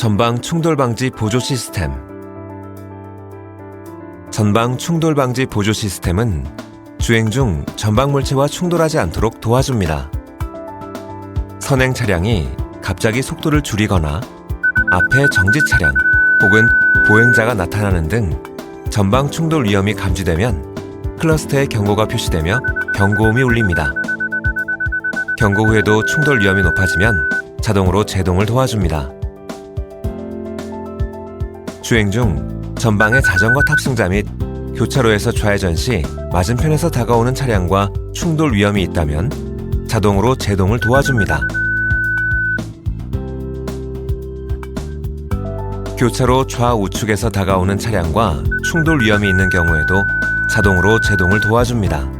전방 충돌 방지 보조 시스템 전방 충돌 방지 보조 시스템은 주행 중 전방 물체와 충돌하지 않도록 도와줍니다. 선행 차량이 갑자기 속도를 줄이거나 앞에 정지 차량 혹은 보행자가 나타나는 등 전방 충돌 위험이 감지되면 클러스터의 경고가 표시되며 경고음이 울립니다. 경고 후에도 충돌 위험이 높아지면 자동으로 제동을 도와줍니다. 주행 중 전방의 자전거 탑승자 및 교차로에서 좌회전 시 맞은편에서 다가오는 차량과 충돌 위험이 있다면 자동으로 제동을 도와줍니다. 교차로 좌우측에서 다가오는 차량과 충돌 위험이 있는 경우에도 자동으로 제동을 도와줍니다.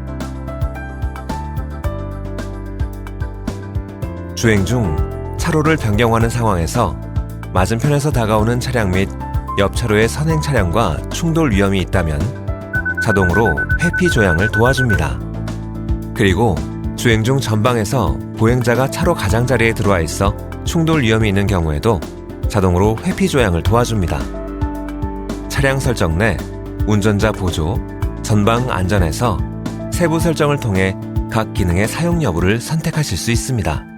주행 중 차로를 변경하는 상황에서 맞은편에서 다가오는 차량 및 옆 차로의 선행 차량과 충돌 위험이 있다면 자동으로 회피 조향을 도와줍니다. 그리고 주행 중 전방에서 보행자가 차로 가장자리에 들어와 있어 충돌 위험이 있는 경우에도 자동으로 회피 조향을 도와줍니다. 차량 설정 내 운전자 보조, 전방 안전에서 세부 설정을 통해 각 기능의 사용 여부를 선택하실 수 있습니다.